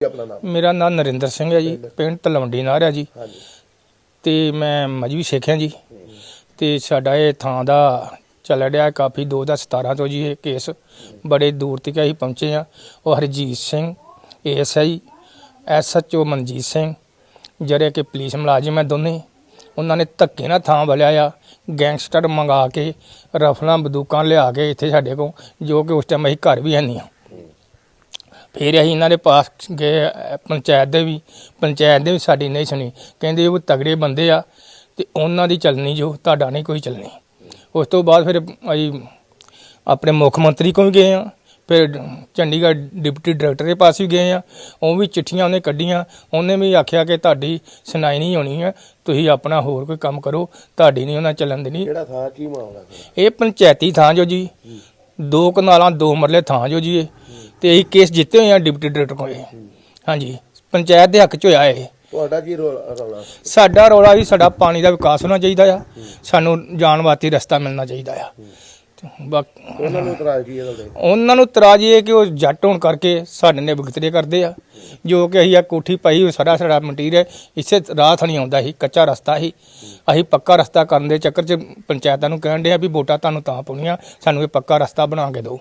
ਜੀ ਆਪਣਾ ਨਾਮ? ਮੇਰਾ ਨਾਮ ਨਰਿੰਦਰ ਸਿੰਘ ਹੈ ਜੀ ਪਿੰਡ ਤਲਵੰਡੀ ਨਾਰ ਹੈ ਜੀ। ਹਾਂਜੀ। ਤੇ ਮੈਂ ਮਜਵੀ ਸਿੱਖ ਹਾਂ ਜੀ। ਤੇ ਸਾਡਾ ਇਹ ਥਾਂ ਦਾ ਚੱਲ ਰਿਹਾ ਕਾਫੀ 2017 ਤੋਂ ਜੀ ਇਹ ਕੇਸ ਬੜੇ ਦੂਰ ਤੱਕ ਅਸੀਂ ਪਹੁੰਚੇ ਆ ਉਹ ਹਰਜੀਤ ਸਿੰਘ ਏਐਸਆਈ ਐਸਐਚਓ ਮਨਜੀਤ ਸਿੰਘ ਜਿਹੜੇ ਕਿ ਪੁਲਿਸ ਮੁਲਾਜ਼ਮ ਹੈ ਦੋਨੇ। ਉਹਨਾਂ ਨੇ ਧੱਕੇ ਨਾਲ ਥਾਂ ਵਲਿਆ ਆ ਗੈਂਗਸਟਰ ਮੰਗਾ ਕੇ ਰਫਲਾਂ ਬੰਦੂਕਾਂ ਲਿਆ ਕੇ ਇੱਥੇ ਸਾਡੇ ਕੋਲ ਜੋ ਕਿ ਉਸ ਟਾਈਮ ਅਸੀਂ ਘਰ ਵੀ ਹੈ ਨਹੀਂ ਫਿਰ ਅਸੀਂ ਇਹਨਾਂ ਦੇ ਪਾਸ ਗਏ ਅਹ, ਪੰਚਾਇਤ ਦੇ ਵੀ ਪੰਚਾਇਤ ਦੇ ਵੀ ਸਾਡੀ ਨਹੀਂ ਸੁਣੀ। ਕਹਿੰਦੇ ਉਹ ਤਗੜੇ ਬੰਦੇ ਆ ਤੇ ਉਹਨਾਂ ਦੀ ਚੱਲਣੀ ਜੋ ਤੁਹਾਡਾ ਨਹੀਂ ਕੋਈ ਚੱਲਣੀ। ਉਸ ਤੋਂ ਬਾਅਦ ਫਿਰ ਅਸੀਂ ਆਪਣੇ ਮੁੱਖ ਮੰਤਰੀ ਕੋਲ ਵੀ ਗਏ ਆ ਫਿਰ ਚੰਡੀਗੜ੍ਹ ਡਿਪਟੀ ਡਾਇਰੈਕਟਰ ਦੇ ਪਾਸ ਵੀ ਗਏ ਆ ਉਹ ਵੀ ਚਿੱਠੀਆਂ ਉਹਨੇ ਕੱਢੀਆਂ। ਉਹਨੇ ਵੀ ਆਖਿਆ ਕਿ ਤੁਹਾਡੀ ਸੁਣਾਈ ਨਹੀਂ ਹੋਣੀ ਹੈ। ਤੁਸੀਂ ਆਪਣਾ ਹੋਰ ਕੋਈ ਕੰਮ ਕਰੋ। ਤੁਹਾਡੀ ਨਹੀਂ ਉਹਨਾਂ ਚੱਲਣ ਦੇਣੀ। ਕਿਹੜਾ ਥਾਂ ਕੀ ਮਾਮਲਾ ਇਹ ਪੰਚਾਇਤੀ ਥਾਂ ਜੋ ਜੀ। ਦੋ ਕਨਾਲਾਂ ਦੋ ਮਰਲੇ ਥਾਂ ਜੋ ਜੀ ਇਹ। ਤੇ ਇਹ ਕੇਸ ਜਿੱਤੇ ਹੋਏ ਆ ਡਿਪਟੀ ਡਾਇਰੈਕਟਰ ਕੋਲ। ਹਾਂਜੀ ਪੰਚਾਇਤ ਦੇ ਹੱਕ ਚ ਹੋਇਆ ਇਹ। ਤੁਹਾਡਾ ਕੀ ਰੌਲਾ ਰੌਲਾ? ਸਾਡਾ ਰੌਲਾ ਵੀ ਸਾਡਾ ਪਾਣੀ ਦਾ ਵਿਕਾਸ ਹੋਣਾ ਚਾਹੀਦਾ ਆ। ਸਾਨੂੰ ਜਾਣ ਵਾਸਤੇ ਰਸਤਾ ਮਿਲਣਾ ਚਾਹੀਦਾ ਆ। ਬਾਕ- ਉਹਨਾਂ ਨੂੰ ਇਤਰਾਜ਼ ਕੀ ਹੈ ਤੁਹਾਡੇ? ਉਹਨਾਂ ਨੂੰ ਤਰਾਜ ਇਹ ਕਿ ਉਹ ਜੱਟ ਹੋਣ ਕਰਕੇ ਸਾਡੇ ਨੇ ਵਿਗਤਰੇ ਕਰਦੇ ਆ। ਜੋ ਕਿ ਅਸੀਂ ਆ ਕੋਠੀ ਪਾਈ ਹੋਈ ਸਾਡਾ ਸਾਡਾ ਮਟੀਰੀਅਲ ਇਸੇ ਰਾਹ ਥਣੀ ਆਉਂਦਾ ਸੀ ਕੱਚਾ ਰਸਤਾ ਸੀ। ਅਸੀਂ ਪੱਕਾ ਰਸਤਾ ਕਰਨ ਦੇ ਚੱਕਰ 'ਚ ਪੰਚਾਇਤਾਂ ਨੂੰ ਕਹਿਣ ਡਿਆ ਵੀ ਵੋਟਾਂ ਤੁਹਾਨੂੰ ਤਾਂ ਪਾਉਣੀਆਂ ਸਾਨੂੰ ਇਹ ਪੱਕਾ ਰਸਤਾ ਬਣਾ ਕੇ ਦਿਓ।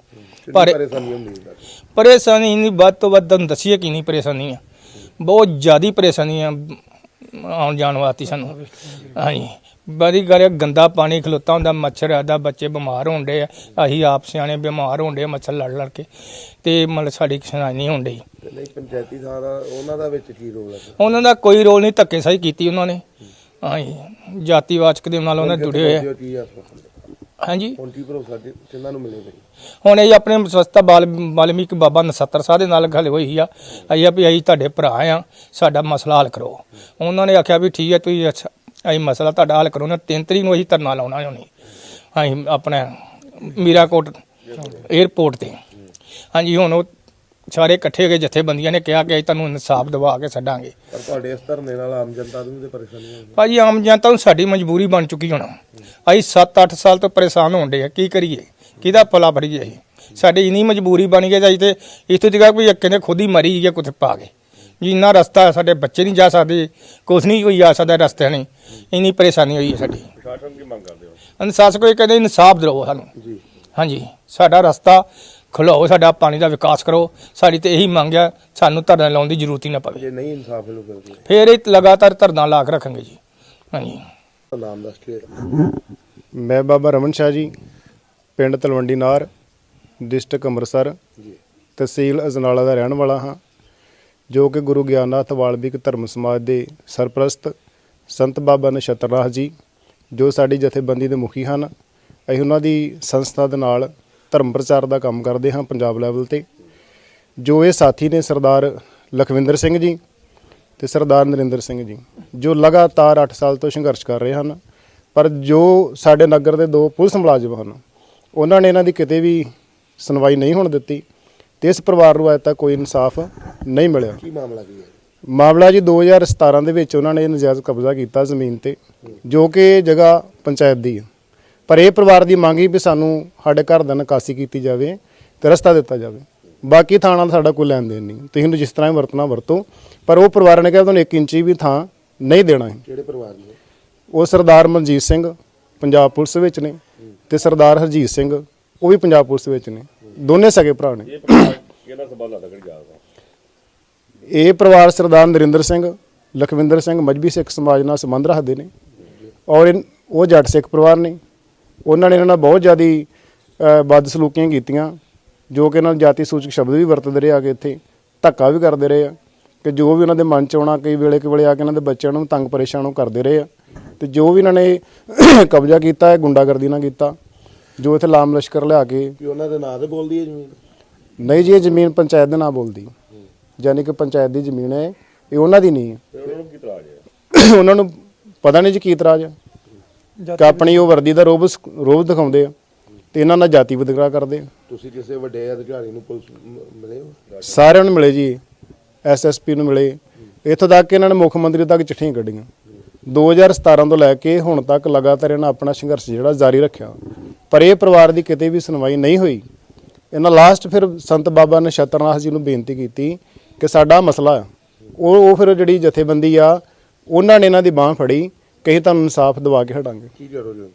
ਪਰ ਪਰੇਸ਼ਾਨੀ ਹੁੰਦੀ ਹੈ? ਪਰੇਸ਼ਾਨੀ ਨਹੀਂ ਵੱਧ ਤੋਂ ਵੱਧ ਤੁਹਾਨੂੰ ਦੱਸੀਏ ਕੀ ਨਹੀਂ ਪਰੇਸ਼ਾਨੀ ਆ। ਬਹੁਤ ਜ਼ਿਆਦੀ ਪਰੇਸ਼ਾਨੀ ਆ ਆਉਣ ਜਾਣ ਵਾਸਤੇ ਸਾਨੂੰ। ਹਾਂਜੀ। ਬੜੀ ਗੱਲ ਗੰਦਾ ਪਾਣੀ ਖਲੋਤਾ ਹੁੰਦਾ ਮੱਛਰ ਆਦਾ ਬੱਚੇ ਬਿਮਾਰ ਡੇ ਆ। ਅਸੀਂ ਆਪ ਸਿਆਣੇ ਬਿਮਾਰ ਹੋਣ ਡੇ ਮੱਛਰ ਲੜ ਲੜ ਕੇ। ਤੇ ਮਤਲਬ ਸਾਡੀ ਸੁਣਾਈ ਨਹੀਂ ਹੋਣ ਡਈ। ਤੇ ਨਹੀਂ ਪੰਚਾਇਤੀ ਥਾਂ ਦਾ ਉਹਨਾਂ ਦਾ ਵਿੱਚ ਕੀ ਰੋਲ ਹੈ ਉਹਨਾਂ ਦਾ ਕੋਈ ਰੋਲ ਨਹੀਂ ਧੱਕੇ ਸਹੀ ਕੀਤੀ ਉਹਨਾਂ ਨੇ। ਹਾਂਜੀ। ਜਾਤੀਵਾਚਕ ਦੇ ਨਾਲ ਉਹਨਾਂ ਜੁੜੇ ਹੋਏ ਆ। ਆ? ਹਾਂਜੀ। ਹੁਣ ਕੀ ਭਰੋਸਾ ਕਿ- ਕਿਹਨਾਂ ਨੂੰ ਮਿਲੇ ਬਈ ਹੁਣ ਇਹ ਆਪਣੇ ਸਸਤਾ ਬਾਲ ਵਾਲਮੀਕ ਬਾਬਾ ਨਸੱਤਰ ਸਾਹਿਬ ਦੇ ਨਾਲ ਗੱਲ ਹੋਈ ਆ। ਅਸੀਂ ਆ ਵੀ ਅਸੀਂ ਤੁਹਾਡੇ ਭਰਾ ਆ ਸਾਡਾ ਮਸਲਾ ਹੱਲ ਕਰੋ। ਉਹਨਾਂ ਨੇ ਆਖਿਆ ਵੀ ਠੀਕ ਹੈ ਤੁਸੀਂ ਅੱਛਾ ਅਸੀਂ ਮਸਲਾ ਤੁਹਾਡਾ ਹੱਲ ਕਰੋ। ਨਾ ਤਿੰਨ ਤਰੀਕ ਨੂੰ ਅਸੀਂ ਧਰਨਾ ਲਾਉਣਾ ਹੋਣੀ ਅਸੀਂ ਆਪਣਾ ਮੀਰਾਕੋਟ 에ਅਰਪੋਰਟ ਤੇ। ਹਾਂਜੀ ਹੁਣ ਉਹ ਸਾਰੇ ਇਕੱਠੇ ਹੋ ਕੇ ਜਥੇਬੰਦੀਆਂ ਨੇ ਕਿਹਾ ਕਿ ਅਸੀਂ ਤੁਹਾਨੂੰ ਇਨਸਾਫ ਦਿਵਾ ਕੇ ਛੱਡਾਂਗੇ। ਪਰ ਤੁਹਾਡੇ ਇਸ ਧਰਨੇ ਨਾਲ ਆਮ ਜਨਤਾ ਨੂੰ ਤੇ ਪਰੇਸ਼ਾਨੀ ਹੋਊਗੀ ਭਾਜੀ ਆਮ ਜਨਤਾ ਨੂੰ ਸਾਡੀ ਮਜਬੂਰੀ ਬਣ ਚੁੱਕੀ ਹੁਣ। ਅਸੀਂ 7-8 ਸਾਲ ਤੋਂ ਪਰੇਸ਼ਾਨ ਹੋਣ ਡੇ ਆ। ਕੀ ਕਰੀਏ? ਕਿਹਦਾ ਭਲਾ ਭਰੀਏ ਅਸੀਂ? ਸਾਡੀ ਇਨੀ ਮਜਬੂਰੀ ਬਣ ਗਈ ਜਾਈ ਤੇ ਇੱਥੋਂ ਤੱਕ ਵੀ ਕਹਿੰਦੇ ਖੁਦ ਹੀ ਮਰੀ ਗਿਆ ਕੁੱਥੇ ਪਾ ਕੇ। ਜਿੰਨਾ ਰਸਤਾ ਸਾਡੇ ਬੱਚੇ ਨਹੀਂ ਜਾ ਸਕਦੇ। ਕੁਛ ਨਹੀਂ ਕੋਈ ਜਾ ਸਕਦਾ ਰਸਤੇ ਨਹੀਂ ਇਨੀ ਪਰੇਸ਼ਾਨੀ ਹੋਈ ਹੈ ਸਾਡੀ। ਪ੍ਰਸ਼ਾਸਨ ਕੀ ਮੰਗ ਕਰਦੇ ਹੋ? ਇਨਸਾਫ ਕੋਈ ਕਹਿੰਦੇ ਇਨਸਾਫ ਦਿਓ ਸਾਨੂੰ। ਜੀ। ਹਾਂਜੀ ਸਾਡਾ ਰਸਤਾ ਖੁਲਾਓ ਸਾਡਾ ਪਾਣੀ ਦਾ ਵਿਕਾਸ ਕਰੋ। ਸਾਡੀ ਤੇ ਇਹੀ ਮੰਗ ਆ ਸਾਨੂੰ ਧਰਨਾ ਲਾਉਣ ਦੀ ਜ਼ਰੂਰਤ ਹੀ ਨਾ ਪਵੇ। ਜੇ ਨਹੀਂ ਇਨਸਾਫ ਮਿਲੂਗਾ ਫੇਰ ਇਹ ਲਗਾਤਾਰ ਧਰਨਾ ਲਾ ਕੇ ਰੱਖਾਂਗੇ ਜੀ। ਹਾਂਜੀ। ਨਾਮ ਦੱਸ ਕੇ ਮੈਂ ਬਾਬਾ ਰਮਨ ਸ਼ਾਹ ਜੀ ਪਿੰਡ ਤਲਵੰਡੀ ਨਾਰ ਡਿਸਟ੍ਰਿਕਟ ਅੰਮ੍ਰਿਤਸਰ। ਜੀ। ਤਹਿਸੀਲ ਅਜਨਾਲਾ ਦਾ ਰਹਿਣ ਵਾਲਾ ਹਾਂ ਜੋ ਕਿ ਗੁਰੂ ਗਿਆਨਨਾਥ ਵਾਲਮੀਕ ਧਰਮ ਸਮਾਜ ਦੇ ਸਰਪ੍ਰਸਤ ਸੰਤ ਬਾਬਾ ਨਛੱਤਰਨਾਥ ਜੀ ਜੋ ਸਾਡੀ ਜਥੇਬੰਦੀ ਦੇ ਮੁਖੀ ਹਨ। ਅਸੀਂ ਉਹਨਾਂ ਦੀ ਸੰਸਥਾ ਦੇ ਨਾਲ ਧਰਮ ਪ੍ਰਚਾਰ ਦਾ ਕੰਮ ਕਰਦੇ ਹਾਂ ਪੰਜਾਬ ਲੈਵਲ ਤੇ। ਜੋ ਇਹ ਸਾਥੀ ਨੇ ਸਰਦਾਰ ਲਖਵਿੰਦਰ ਸਿੰਘ ਜੀ ਤੇ ਸਰਦਾਰ ਨਰਿੰਦਰ ਸਿੰਘ ਜੀ ਜੋ ਲਗਾਤਾਰ 8 ਸਾਲ ਤੋਂ ਸੰਘਰਸ਼ ਕਰ ਰਹੇ ਹਨ ਪਰ ਜੋ ਸਾਡੇ ਨਗਰ ਦੇ ਦੋ ਪੁਲਿਸ ਮੁਲਾਜ਼ਮ ਹਨ ਉਹਨਾਂ ਨੇ ਇਹਨਾਂ ਦੀ ਕਿਤੇ ਵੀ ਸੁਣਵਾਈ ਨਹੀਂ ਹੋਣ ਦਿੱਤੀ ਤੇ ਇਸ ਪਰਿਵਾਰ ਨੂੰ ਅਜੇ ਤੱਕ ਕੋਈ ਇਨਸਾਫ ਨਹੀਂ ਮਿਲਿਆ। ਕੀ ਮਾਮਲਾ ਕੀ ਹੈ? ਮਾਮਲਾ ਜੀ 2017 ਦੇ ਵਿੱਚ ਉਹਨਾਂ ਨੇ ਨਜਾਇਜ਼ ਕਬਜ਼ਾ ਕੀਤਾ ਜ਼ਮੀਨ ਤੇ ਜੋ ਕਿ ਜਗ੍ਹਾ ਪੰਚਾਇਤ ਦੀ ਹੈ। ਪਰ ਇਹ ਪਰਿਵਾਰ ਦੀ ਮੰਗ ਸੀ ਵੀ ਸਾਨੂੰ ਸਾਡੇ ਘਰ ਦਾ ਨਿਕਾਸੀ ਕੀਤੀ ਜਾਵੇ ਤੇ ਰਸਤਾ ਦਿੱਤਾ ਜਾਵੇ। ਬਾਕੀ ਥਾਂ ਨਾਲ ਸਾਡਾ ਕੋਈ ਲੈਣ ਦੇਣ ਨਹੀਂ। ਤੁਸੀਂ ਇਹਨੂੰ ਜਿਸ ਤਰ੍ਹਾਂ ਹੀ ਵਰਤਣਾ ਵਰਤੋ। ਪਰ ਉਹ ਪਰਿਵਾਰ ਨੇ ਕਿਹਾ ਤੁਹਾਨੂੰ 1 ਇੰਚੀ ਵੀ ਥਾਂ ਨਹੀਂ ਦੇਣਾ ਹੈ। ਕਿਹੜੇ ਪਰਿਵਾਰ ਨੇ? ਉਹ ਸਰਦਾਰ ਮਨਜੀਤ ਸਿੰਘ ਪੰਜਾਬ ਪੁਲਿਸ ਵਿੱਚ ਨੇ ਤੇ ਸਰਦਾਰ ਹਰਜੀਤ ਸਿੰਘ ਉਹ ਵੀ ਪੰਜਾਬ ਪੁਲਿਸ ਵਿੱਚ ਨੇ। ਦੋਨੇ ਸਗੇ ਭਰਾ ਨੇ। ਇਹ ਪਰਿਵਾਰ ਸਰਦਾਰ ਨਰਿੰਦਰ ਸਿੰਘ ਲਖਵਿੰਦਰ ਸਿੰਘ ਮਜਬੀ ਸਿੱਖ ਸਮਾਜ ਨਾਲ ਸੰਬੰਧ ਰੱਖਦੇ ਨੇ। ਔਰ ਉਹ ਜੱਟ ਸਿੱਖ ਪਰਿਵਾਰ ਨੇ। ਉਹਨਾਂ ਨੇ ਇਹਨਾਂ ਨਾਲ ਬਹੁਤ ਜ਼ਿਆਦੀ ਬਦਸਲੂਕੀਆਂ ਕੀਤੀਆਂ ਜੋ ਕਿ ਇਹਨਾਂ ਨੂੰ ਜਾਤੀ ਸੂਚਕ ਸ਼ਬਦ ਵੀ ਵਰਤਦੇ ਰਹੇ ਆ ਕੇ ਇੱਥੇ ਧੱਕਾ ਵੀ ਕਰਦੇ ਰਹੇ ਆ ਕਿ ਜੋ ਵੀ ਉਹਨਾਂ ਦੇ ਮਨ ਚ ਆਉਣਾ ਕਈ ਵੇਲੇ ਕਿ ਵੇਲੇ ਆ ਕੇ ਇਹਨਾਂ ਦੇ ਬੱਚਿਆਂ ਨੂੰ ਤੰਗ ਪਰੇਸ਼ਾਨ ਉਹ ਕਰਦੇ ਰਹੇ ਆ ਤੇ ਜੋ ਵੀ ਇਹਨਾਂ ਨੇ ਕਬਜ਼ਾ ਕੀਤਾ ਹੈ ਗੁੰਡਾਗਰਦੀ ਨਾਲ ਕੀਤਾ ਜੋ ਇੱਥੇ ਲਾਮ ਲਸ਼ਕਰ ਲਿਆ ਕੇ ਕਿ ਉਹਨਾਂ ਦੇ ਨਾਂ ਤੇ ਬੋਲਦੀ ਹੈ ਜ਼ਮੀਨ? ਨਹੀਂ ਜੀ ਇਹ ਜ਼ਮੀਨ ਪੰਚਾਇਤ ਦੇ ਨਾਂ ਬੋਲਦੀ। ਯਾਨੀ ਕਿ ਪੰਚਾਇਤ ਦੀ ਜ਼ਮੀਨ ਹੈ ਇਹ ਉਹਨਾਂ ਦੀ ਨਹੀਂ ਹੈ। ਉਹਨਾਂ ਨੂੰ ਕੀ ਇਤਰਾਜ਼ ਹੈ? ਉਹਨਾਂ ਨੂੰ ਪਤਾ ਨਹੀਂ ਜੀ ਕੀ ਇਤਰਾਜ਼ ਹੈ। ਕਿ ਆਪਣੀ ਉਹ ਵਰਦੀ ਦਾ ਰੋਬ ਰੋਬ ਦਿਖਾਉਂਦੇ ਆ ਤੇ ਇਹਨਾਂ ਨਾਲ ਜਾਤੀ ਵਿਤਕਰਾ ਕਰਦੇ ਆ। ਤੁਸੀਂ ਕਿਸੇ ਵੱਡੇ ਅਧਿਕਾਰੀ ਨੂੰ ਪੁਲਿਸ ਮ- ਮਿਲੇ ਹੋ? ਸਾਰਿਆਂ ਨੂੰ ਮਿਲੇ ਜੀ ਐਸਐਸਪੀ ਨੂੰ ਮਿਲੇ। ਇੱਥੋਂ ਤੱਕ ਕਿ ਇਹਨਾਂ ਨੇ ਮੁੱਖ ਮੰਤਰੀ ਤੱਕ ਚਿੱਠੀਆਂ ਕੱਢੀਆਂ। 2017 ਤੋਂ ਲੈ ਕੇ ਹੁਣ ਤੱਕ ਲਗਾਤਾਰ ਇਹਨਾਂ ਆਪਣਾ ਸੰਘਰਸ਼ ਜਿਹੜਾ ਜਾਰੀ ਰੱਖਿਆ। ਪਰ ਇਹ ਪਰਿਵਾਰ ਦੀ ਕਿਤੇ ਵੀ ਸੁਣਵਾਈ ਨਹੀਂ ਹੋਈ। ਇਹਨਾਂ ਲਾਸਟ ਫਿਰ ਸੰਤ ਬਾਬਾ ਨਛੱਤਰਨਾਥ ਜੀ ਨੂੰ ਬੇਨਤੀ ਕੀਤੀ ਕਿ ਸਾਡਾ ਮਸਲਾ ਆ। ਉਹ ਉਹ ਫਿਰ ਜਿਹੜੀ ਜਥੇਬੰਦੀ ਆ ਉਹਨਾਂ ਨੇ ਇਹਨਾਂ ਦੀ ਬਾਹ ਫੜੀ। ਕਿ ਅਸੀਂ ਤੁਹਾਨੂੰ ਇਨਸਾਫ ਦਿਵਾ ਕੇ ਹਟਾਂਗੇ। ਕੀ ਕਰੋਗੇ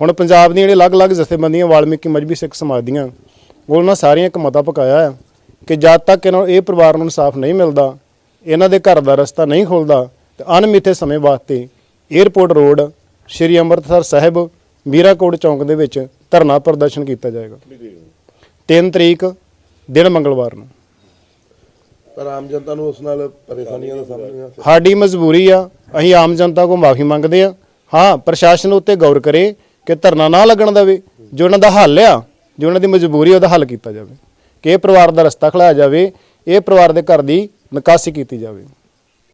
ਹੁਣ ਪੰਜਾਬ ਦੀਆਂ ਜਿਹੜੀਆਂ ਅਲੱਗ-ਅਲੱਗ ਜਥੇਬੰਦੀਆਂ ਵਾਲਮੀਕੀ ਮਜਬੀ ਸਿੱਖ ਸਮਾਜ ਦੀਆਂ ਉਹਨਾਂ ਸਾਰੀਆਂ ਇੱਕ ਮਤਾ ਪਕਾਇਆ ਹੈ ਕਿ ਜਦ ਤੱਕ ਇਹਨਾਂ ਇਹ ਪਰਿਵਾਰ ਨੂੰ ਇਨਸਾਫ ਨਹੀਂ ਮਿਲਦਾ ਇਹਨਾਂ ਦੇ ਘਰ ਦਾ ਰਸਤਾ ਨਹੀਂ ਖੁੱਲਦਾ ਤੇ ਅਣਮਿੱਥੇ ਸਮੇਂ ਵਾਸਤੇ 에ਅਰਪੋਰਟ ਰੋਡ ਸ਼੍ਰੀ ਅੰਮ੍ਰਿਤਸਰ ਸਾਹਿਬ ਮੀਰਾਕੋਟ ਚੌਂਕ ਦੇ ਵਿੱਚ ਧਰਨਾ ਪ੍ਰਦਰਸ਼ਨ ਕੀਤਾ ਜਾਏਗਾ। 3 ਤਰੀਕ ਦਿਨ ਮੰਗਲਵਾਰ ਨੂੰ। ਪਰ ਆਮ ਜਨਤਾ ਨੂੰ ਉਸ ਨਾਲ ਪਰੇਸ਼ਾਨੀਆਂ ਦਾ ਸਾਹਮਣਾ ਸਾਡੀ ਮਜਬੂਰੀ ਆ ਅਸੀਂ ਆਮ ਜਨਤਾ ਕੋ ਮਾਫੀ ਮੰਗਦੇ ਆ। ਹਾਂ ਪ੍ਰਸ਼ਾਸਨ ਉੱਤੇ ਗੌਰ ਕਰੇ ਕਿ ਧਰਨਾ ਨਾ ਲੱਗਣ ਦੇਵੇ ਜੋ ਉਹਨਾਂ ਦਾ ਹੱਲ ਆ ਜੋ ਉਹਨਾਂ ਦੀ ਮਜਬੂਰੀ ਉਹਦਾ ਹੱਲ ਕੀਤਾ ਜਾਵੇ। ਕਿ ਇਹ ਪਰਿਵਾਰ ਦਾ ਰਸਤਾ ਖਲਾਇਆ ਜਾਵੇ ਇਹ ਪਰਿਵਾਰ ਦੇ ਘਰ ਦੀ ਨਿਕਾਸੀ ਕੀਤੀ ਜਾਵੇ।